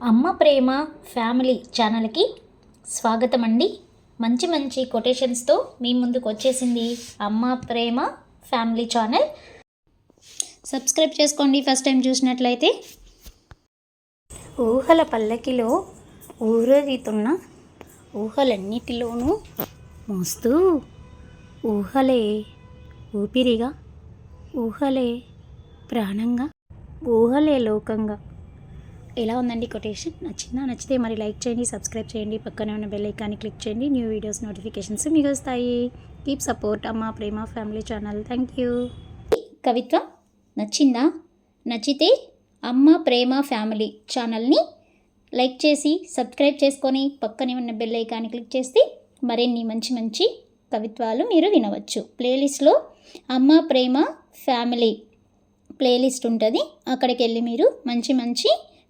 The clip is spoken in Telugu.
అమ్మ ప్రేమ ఫ్యామిలీ ఛానల్కి స్వాగతం అండి మంచి మంచి కొటేషన్స్తో మీ ముందుకు వచ్చేసింది Amma Prema family channel. Subscribe చేసుకోండి ఫస్ట్ టైం చూసినట్లయితే. ఊహల పల్లకిలో ఊరేగుతున్న ఊహలన్నిటిలోనూ మోస్తూ ఊహలే ఊపిరిగా ఊహలే ప్రాణంగా ఊహలే లోకంగా ఎలా ఉందండి కొటేషన్? నచ్చిందా? నచ్చితే మరి లైక్ చేయండి సబ్స్క్రైబ్ చేయండి పక్కనే ఉన్న బెల్ ఐకాన్ని క్లిక్ చేయండి న్యూ వీడియోస్ నోటిఫికేషన్స్ మీకు వస్తాయి. Keep support Amma Prema family channel. Thank you. కవిత్వ నచ్చిందా? నచ్చితే అమ్మ ప్రేమ ఫ్యామిలీ ఛానల్ని లైక్ చేసి సబ్స్క్రైబ్ చేసుకొని పక్కనే ఉన్న బెల్ ఐకాన్ని క్లిక్ చేస్తే మరిన్ని మంచి మంచి కవిత్వాలు మీరు వినవచ్చు. ప్లేలిస్ట్లో అమ్మ ప్రేమ ఫ్యామిలీ ప్లేలిస్ట్ ఉంటుంది. అక్కడికి వెళ్ళి మీరు మంచి మంచి